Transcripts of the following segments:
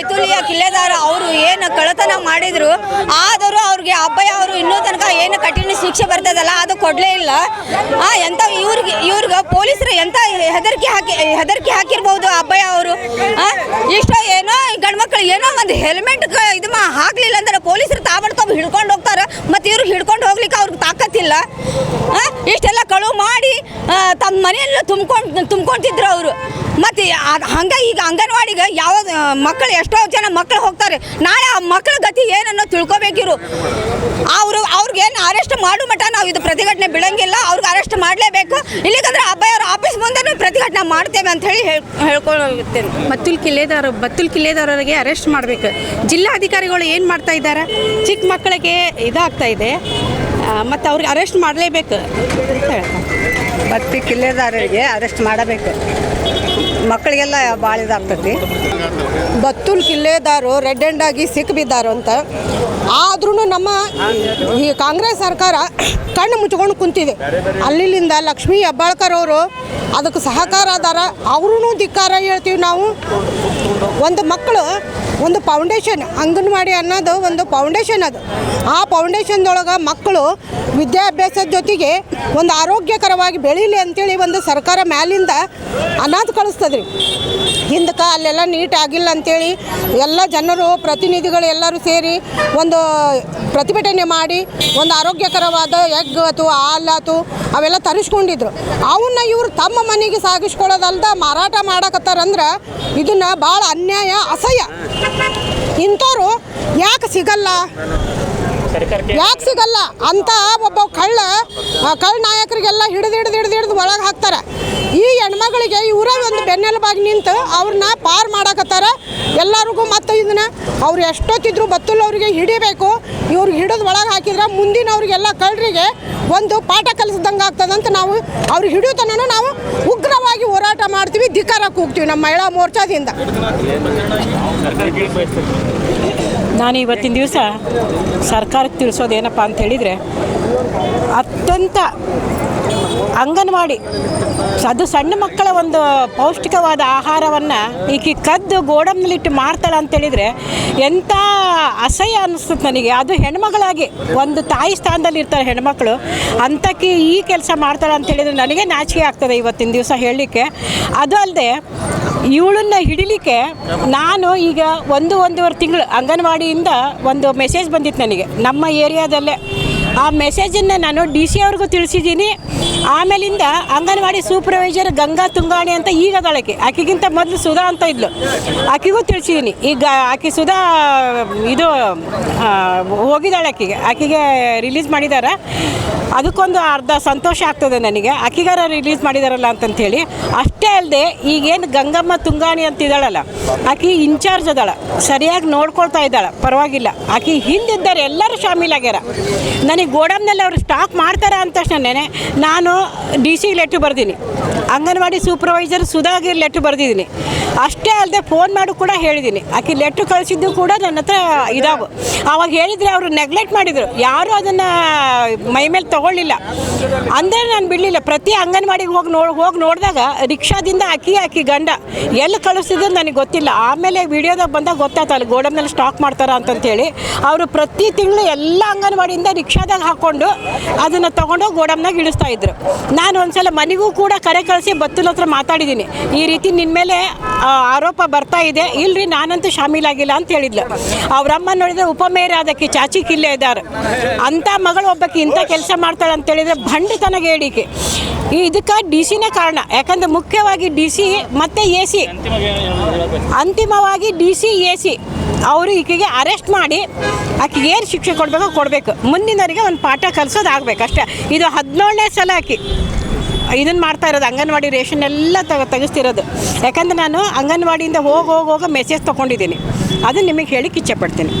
ಬೈತುಲಿಯ ಕಿಲ್ಲೆದಾರ ಅವರು ಏನು ಕಳತನ ಮಾಡಿದ್ರು, ಆದರೂ ಅವ್ರಿಗೆ ಅಬ್ಬಯ್ಯ ಅವರು ಇನ್ನೂ ತನಕ ಏನು ಕಠಿಣ ಶಿಕ್ಷೆ ಬರ್ತದಲ್ಲ, ಅದು ಕೊಡಲೇ ಇಲ್ಲ. ಎಂತ ಇವ್ರಿಗೆ ಇವ್ರಿಗೆ ಪೊಲೀಸರು ಎಂತ ಹೆದರಿಕೆ ಹಾಕಿ, ಹೆದರಿಕೆ ಹಾಕಿರ್ಬೋದು ಅಬ್ಬಯ್ಯ ಅವರು. ಇಷ್ಟ ಏನೋ ಗಂಡ್ಮಕ್ಳು ಏನೋ ಒಂದು ಹೆಲ್ಮೆಟ್ ಇದು ಹಾಕ್ಲಿಲ್ಲ ಅಂದ್ರೆ ಪೊಲೀಸರು ತಾಬಡ್ಕೊಬ್ ಹಿಡ್ಕೊಂಡು ಹೋಗ್ತಾರೆ ಮತ್ತು ಇವ್ರಿಗೆ ಹಿಡ್ಕೊಂಡು ಹೋಗ್ಲಿಕ್ಕೆ ಆ, ಇಷ್ಟೆಲ್ಲ ಕಳುವು ಮಾಡಿ ತಮ್ಮ ಮನೆಯಲ್ಲೂ ತುಂಬ್ಕೊಂಡು ತುಂಬ್ಕೊಂತಿದ್ರು ಅವರು. ಮತ್ತು ಹಂಗೆ ಈಗ ಅಂಗನವಾಡಿಗೆ ಯಾವ ಮಕ್ಕಳು ಎಷ್ಟೋ ಜನ ಮಕ್ಕಳು ಹೋಗ್ತಾರೆ. ನಾಳೆ ಆ ಮಕ್ಕಳ ಗತಿ ಏನನ್ನೋ ತಿಳ್ಕೊಬೇಕಿರು. ಅವರು ಅವ್ರಿಗೇನು ಅರೆಸ್ಟ್ ಮಾಡು ಮಟ್ಟ ನಾವು ಇದು ಪ್ರತಿಭಟನೆ ಬಿಡೋಂಗಿಲ್ಲ ಅವ್ರಿಗೆ ಅರೆಸ್ಟ್ ಮಾಡಲೇಬೇಕು. ಇಲ್ಲಿಗಂದ್ರೆ ಅಬ್ಬಾಯಿ ಅವ್ರ ಆಫೀಸ್ ಮುಂದೆ ಪ್ರತಿಭಟನೆ ಮಾಡ್ತೇವೆ ಅಂತ ಹೇಳಿ ಹೇಳ್ ಹೇಳ್ಕೊಳ್ಳುತ್ತೇನೆ ಬತ್ತುಲ್ ಕಿಲ್ಲೆದಾರ ಬತ್ತುಲ್ ಕಿಲ್ಲೇದಾರರಿಗೆ ಅರೆಸ್ಟ್ ಮಾಡಬೇಕು. ಜಿಲ್ಲಾಧಿಕಾರಿಗಳು ಏನು ಮಾಡ್ತಾ ಇದ್ದಾರೆ? ಚಿಕ್ಕ ಮಕ್ಕಳಿಗೆ ಇದಾಗ್ತಾ ಇದೆ. ಮತ್ತು ಅವ್ರಿಗೆ ಅರೆಸ್ಟ್ ಮಾಡಲೇಬೇಕು ಅಂತ ಹೇಳ್ತಾರೆ ಬತ್ತಿ ಕಿಲ್ಲೆದಾರರಿಗೆ ಅರೆಸ್ಟ್ ಮಾಡಬೇಕು. ಮಕ್ಕಳಿಗೆಲ್ಲ ಭಾಳ ಇದಾಗ್ತೈತಿ ಬತ್ತುಲ್ ಕಿಲ್ಲೆದಾರು ರೆಡ್ ಆ್ಯಂಡ್ ಆಗಿ ಸಿಕ್ಕಿಬಿದ್ದಾರು ಅಂತ ಆದ್ರೂ ನಮ್ಮ ಈ ಕಾಂಗ್ರೆಸ್ ಸರ್ಕಾರ ಕಣ್ಣು ಮುಚ್ಕೊಂಡು ಕುಂತಿದೆ. ಅಲ್ಲಿಂದ ಲಕ್ಷ್ಮೀ ಹೆಬ್ಬಾಳ್ಕರ್ ಅವರು ಅದಕ್ಕೆ ಸಹಕಾರ ಅದಾರ. ಅವ್ರೂ ಧಿಕ್ಕಾರ ಹೇಳ್ತೀವಿ ನಾವು. ಒಂದು ಮಕ್ಕಳು, ಒಂದು ಫೌಂಡೇಶನ್ ಅಂಗನವಾಡಿ ಅನ್ನೋದು ಒಂದು ಫೌಂಡೇಶನ್ ಅದು. ಆ ಫೌಂಡೇಶನ್ದೊಳಗೆ ಮಕ್ಕಳು ವಿದ್ಯಾಭ್ಯಾಸದ ಜೊತೆಗೆ ಒಂದು ಆರೋಗ್ಯಕರವಾಗಿ ಬೆಳೀಲಿ ಅಂತೇಳಿ ಒಂದು ಸರ್ಕಾರ ಮ್ಯಾಲಿಂದ ಅನಾಥ ಕಳಿಸ್ತದ್ರಿ. ಹಿಂದಕ್ಕೆ ಅಲ್ಲೆಲ್ಲ ನೀಟ್ ಆಗಿಲ್ಲ ಅಂತೇಳಿ ಎಲ್ಲ ಜನರು, ಪ್ರತಿನಿಧಿಗಳು ಎಲ್ಲರೂ ಸೇರಿ ಒಂದು ಪ್ರತಿಭಟನೆ ಮಾಡಿ ಒಂದು ಆರೋಗ್ಯಕರವಾದ ಎಗ್ ಅಥವಾ ಹಾಲಾತು ಅವೆಲ್ಲ ತರಿಸ್ಕೊಂಡಿದ್ರು. ಅವನ್ನ ಇವರು ತಮ್ಮ ಮನೆಗೆ ಸಾಗಿಸ್ಕೊಳ್ಳೋದಲ್ದ ಮಾರಾಟ ಮಾಡಕತ್ತಾರಂದ್ರೆ ಇದನ್ನ ಭಾಳ ಅನ್ಯಾಯ, ಅಸಹ್ಯ. ಇಂಥವ್ರು ಯಾಕೆ ಸಿಗಲ್ಲ? ಯಾಕೆ ಸಿಗಲ್ಲ? ಅಂತ ಒಬ್ಬ ಕಳ್ಳ ಕಳ್ಳ ನಾಯಕರಿಗೆಲ್ಲ ಹಿಡಿದು ಹಿಡಿದು ಹಿಡಿದು ಹಿಡಿದು ಒಳಗೆ ಹಾಕ್ತಾರೆ. ಈ ಹೆಣ್ಮಗಳಿಗೆ ಇವರೇ ಒಂದು ಬೆನ್ನೆಲುಬಾಗಿ ನಿಂತು ಅವ್ರನ್ನ ಪಾರ್ ಮಾಡಾಕತ್ತಾರ. ಎಲ್ಲರಿಗೂ ಅವ್ರು ಎಷ್ಟೊತ್ತಿದ್ರು ಬತ್ತುಲ್ ಅವರಿಗೆ ಹಿಡಿಬೇಕು. ಇವ್ರಿಗೆ ಹಿಡಿದು ಒಳಗೆ ಹಾಕಿದ್ರೆ ಮುಂದಿನವ್ರಿಗೆಲ್ಲ ಕಳ್ಳರಿಗೆ ಒಂದು ಪಾಠ ಕಲಿಸ್ದಂಗೆ ಆಗ್ತದಂತ ನಾವು ಅವ್ರಿಗೆ ಹಿಡಿಯೋತನೂ ನಾವು ಉಗ್ರವಾಗಿ ಹೋರಾಟ ಮಾಡ್ತೀವಿ, ಧಿಕ್ಕಾರಕ್ಕೆ ಹೋಗ್ತೀವಿ ನಮ್ಮ ಮಹಿಳಾ ಮೋರ್ಚಾದಿಂದ. ನಾನು ಇವತ್ತಿನ ದಿವಸ ಸರ್ಕಾರಕ್ಕೆ ತಿಳಿಸೋದೇನಪ್ಪ ಅಂತ ಹೇಳಿದರೆ ಅತ್ಯಂತ ಅಂಗನವಾಡಿ. ಅದು ಸಣ್ಣ ಮಕ್ಕಳ ಒಂದು ಪೌಷ್ಟಿಕವಾದ ಆಹಾರವನ್ನು ಈಕೆ ಕದ್ದು ಗೋಡಂನಲ್ಲಿಟ್ಟು ಮಾರ್ತಾಳೆ ಅಂತೇಳಿದರೆ ಎಂಥ ಅಸಹ್ಯ ಅನ್ನಿಸ್ತದೆ ನನಗೆ. ಅದು ಹೆಣ್ಮಗಳಾಗಿ ಒಂದು ತಾಯಿ ಸ್ಥಾನದಲ್ಲಿ ಇರ್ತಾರೆ ಹೆಣ್ಮಕ್ಳು. ಅಂಥಕ್ಕೆ ಈ ಕೆಲಸ ಮಾಡ್ತಾಳೆ ಅಂತೇಳಿದರೆ ನನಗೆ ನಾಚಿಕೆ ಆಗ್ತದೆ ಇವತ್ತಿನ ದಿವಸ ಹೇಳಲಿಕ್ಕೆ. ಅದು ಅಲ್ಲದೆ ಇವಳನ್ನು ಹಿಡಿಲಿಕ್ಕೆ ನಾನು ಈಗ ಒಂದು, ಒಂದೂವರೆ ತಿಂಗಳು ಅಂಗನವಾಡಿಯಿಂದ ಒಂದು ಮೆಸೇಜ್ ಬಂದಿತ್ತು ನನಗೆ. ನಮ್ಮ ಏರಿಯಾದಲ್ಲೇ ಆ ಮೆಸೇಜನ್ನು ನಾನು ಡಿ ಸಿ ಅವ್ರಿಗೂ ತಿಳಿಸಿದ್ದೀನಿ. ಆಮೇಲಿಂದ ಅಂಗನವಾಡಿ ಸೂಪರ್ವೈಸರ್ ಗಂಗಾ ತುಂಗಾಣಿ ಅಂತ ಈಗ ಅದಳಕ್ಕೆ ಆಕೆಗಿಂತ ಮೊದಲು ಸುಧಾ ಅಂತ ಇದ್ಲು. ಆಕೆಗೂ ತಿಳಿಸಿದ್ದೀನಿ. ಈಗ ಆಕೆ ಸುಧಾ, ಇದು ಹೋಗಿದ್ದಾಳೆ ಆಕೆಗೆ. ಆಕೆಗೆ ರಿಲೀಸ್ ಮಾಡಿದ್ದಾರೆ ಅದಕ್ಕೊಂದು ಅರ್ಧ ಸಂತೋಷ ಆಗ್ತದೆ ನನಗೆ. ಅಕ್ಕಿಗಾರ ರಿಲೀಸ್ ಮಾಡಿದಾರಲ್ಲ ಅಂತಂಥೇಳಿ ಅಷ್ಟೇ ಅಲ್ಲದೆ ಈಗೇನು ಗಂಗಮ್ಮ ತುಂಗಾಣಿ ಅಂತ ಇದ್ದಾಳಲ್ಲ ಆಕೆ ಇನ್ಚಾರ್ಜ್ ಅದಾಳ. ಸರಿಯಾಗಿ ನೋಡ್ಕೊಳ್ತಾ ಇದ್ದಾಳೆ. ಪರವಾಗಿಲ್ಲ. ಆಕೆ ಹಿಂದಿದ್ದಾರೆ, ಎಲ್ಲರೂ ಶಾಮೀಲಾಗ್ಯಾರ ನನಗೆ ಗೋಡಮ್ನಲ್ಲಿ ಅವರು ಸ್ಟಾಕ್ ಮಾಡ್ತಾರ ಅಂತ ತಕ್ಷಣನೇ ನಾನು ಡಿ ಸಿ ಲೆಟ್ರ್ ಬರ್ದೀನಿ. ಅಂಗನವಾಡಿ ಸೂಪರ್ವೈಸರ್ ಸುಧಾಗಿ ಲೆಟ್ರ್ ಬರೆದಿದ್ದೀನಿ ಅಷ್ಟೇ ಅಲ್ಲದೆ ಫೋನ್ ಮಾಡು ಕೂಡ ಹೇಳಿದ್ದೀನಿ. ಆಕೆ ಲೆಟ್ರ್ ಕಳಿಸಿದ್ದು ಕೂಡ ನನ್ನ ಹತ್ರ ಇದಾವೆ ಆವಾಗ ಹೇಳಿದರೆ ಅವರು ನೆಗ್ಲೆಕ್ಟ್ ಮಾಡಿದರು. ಯಾರೂ ಅದನ್ನು ಮೈ ಮೇಲೆ ತೊಗೊಳ್ಳಿಲ್ಲ. ಅಂದರೆ ನಾನು ಬಿಡಲಿಲ್ಲ. ಪ್ರತಿ ಅಂಗನವಾಡಿಗೆ ಹೋಗಿ ನೋಡಿ, ಹೋಗಿ ನೋಡಿದಾಗ ರಿಕ್ಷಾದಿಂದ ಅಕ್ಕಿ ಅಕ್ಕಿ ಗಂಡ ಎಲ್ಲಿ ಕಳಿಸಿದ್ರು ನನಗೆ ಗೊತ್ತಿಲ್ಲ. ಆಮೇಲೆ ವಿಡಿಯೋದಾಗ ಬಂದಾಗ ಗೊತ್ತಾಯ್ತು, ಅಲ್ಲಿ ಗೋಡಮ್ನಲ್ಲಿ ಸ್ಟಾಕ್ ಮಾಡ್ತಾರ ಅಂತಂತೇಳಿ. ಅವರು ಪ್ರತಿ ತಿಂಗಳು ಎಲ್ಲ ಅಂಗನವಾಡಿಯಿಂದ ರಿಕ್ಷಾದಾಗ ಹಾಕ್ಕೊಂಡು ಅದನ್ನು ತೊಗೊಂಡೋಗಿ ಗೋಡಮ್ನಾಗ ಇಳಿಸ್ತಾ ಇದ್ರು. ನಾನು ಒಂದ್ಸಲ ಮನೆಗೂ ಕೂಡ ಕರೆ ಕಳಿಸಿ ಬತ್ತಲ ಹತ್ರ ಮಾತಾಡಿದ್ದೀನಿ. ಈ ರೀತಿ ನಿನ್ನ ಮೇಲೆ ಆರೋಪ ಬರ್ತಾ ಇದೆ. ಇಲ್ರಿ, ನಾನಂತೂ ಶಾಮೀಲಾಗಿಲ್ಲ ಅಂತ ಹೇಳಿದ್ಲು. ಅವ್ರಮ್ಮ ನೋಡಿದ್ರೆ ಉಪಮೇಯರ್ ಅದಕ್ಕೆ ಚಾಚಿ ಕಿಲ್ಲೆ ಇದ್ದಾರೆ. ಅಂಥ ಮಗಳು ಒಬ್ಬಕ್ಕೆ ಇಂಥ ಕೆಲಸ ಮಾಡ್ತಾಳೆ ಅಂತ ಹೇಳಿದ್ರೆ ಭಂಡಿತನ ಹೇಳಿಕೆ. ಈ ಇದಕ್ಕೆ ಡಿ ಸಿನೇ ಕಾರಣ. ಯಾಕಂದ್ರೆ ಮುಖ್ಯವಾಗಿ ಡಿ ಸಿ ಮತ್ತೆ ಎ ಸಿ. ಅಂತಿಮವಾಗಿ ಡಿ ಸಿ, ಎ ಸಿ. ಅವರು ಈಕೆಗೆ ಅರೆಸ್ಟ್ ಮಾಡಿ ಆಕೆ ಏನು ಶಿಕ್ಷೆ ಕೊಡಬೇಕೋ, ಕೊಡಬೇಕು. ಮುಂದಿನವರಿಗೆ ಒಂದು ಪಾಠ ಕಲಿಸೋದಾಗಬೇಕು ಅಷ್ಟೇ. ಇದು ಹದಿನೇಳನೇ ಸಲ ಆಕಿ. ಇದನ್ನು ಮಾಡ್ತಾ ಇರೋದು ಅಂಗನವಾಡಿ ರೇಷನ್ ಎಲ್ಲ ತಗ ತೆಗಿಸ್ತಿರೋದು. ಯಾಕಂದ್ರೆ ನಾನು ಅಂಗನವಾಡಿಯಿಂದ ಹೋಗಿ ಹೋಗಿ ಹೋಗೋ ಮೆಸೇಜ್ ತೊಗೊಂಡಿದ್ದೀನಿ. ಅದನ್ನು ನಿಮಗೆ ಹೇಳಿ ಕಿಚ್ಚಪಡ್ತೀನಿ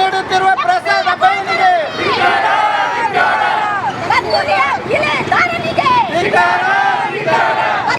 ನೀಡುತ್ತಿರುವ